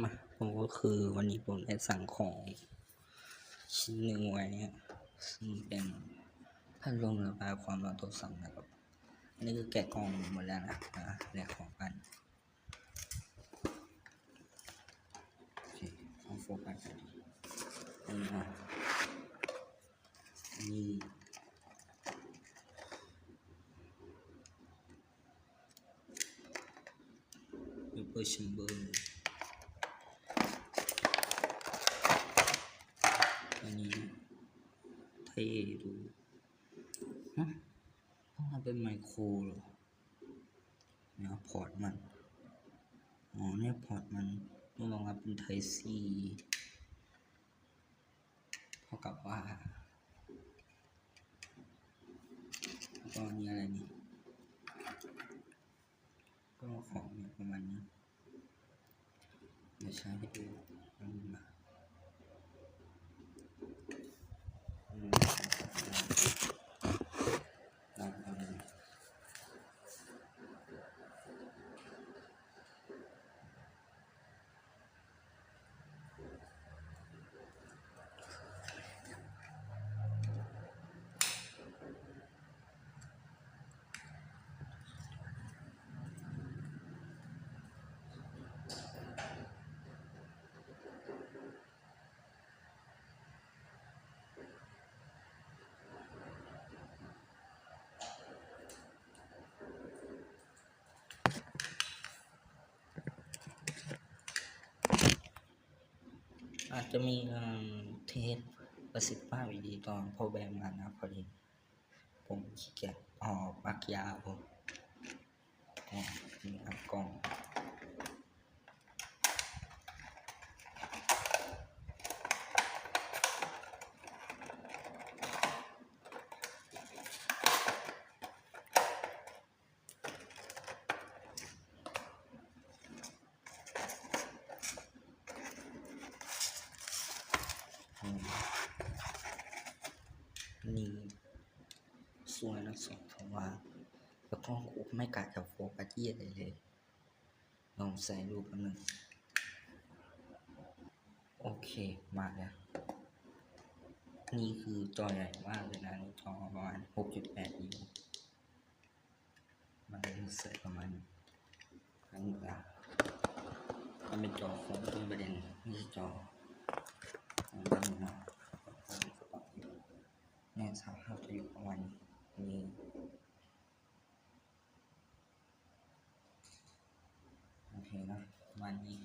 มาผมก็คือวันนี้ผมได้สั่งของชิ้นหนึ่งไว้เนี่ยซึ่งเป็นพัดลมระบายความร้อนตัวสั่งนะครับ อันนี้คือแกะกล่องหมดแล้วนะอะแลกของกันโอเคเอาโฟกัสกันดีอันนี้นะอันนี้เปอร์ชิมเบอร์ อันนี้ เท่ดูฮะต้องทำเป็นไมโครเหรอเนี่ยพอร์ตมัน อ๋อเนี่ยพอร์ตมันต้องรองรับเป็นไทซีเท่ากับว่าก็อันนี้อะไรนี่ก็ของเนี่ยประมาณนี้เดี๋ยวใช้ให้ดูอันนี้มา อืมลองเอาดู อาจจะมีการเทสประสิทธิภาพอีกดีตอนพอแบงมานะพอดี ผมขี้เกียจออกปักยาผมอ๋อนี่ครับกล่อง นี่สวยนะสองเพราะว่าแล้วก็ไม่กัดกับโฟกัสเยียอะไรเลย ลองใส่รูปอันหนึ่งโอเคมาแล้วนี่คือจอใหญ่มากเลยนะนี่จอประมาณ 6.8 นิ้วมันใส่ประมาณครั้งละมันเป็นจอของเป็นประเด็นไม่ใช่จอ เนี่ยสามาราจะอยู่ประมาณนี้โอเคนะประมาณนี้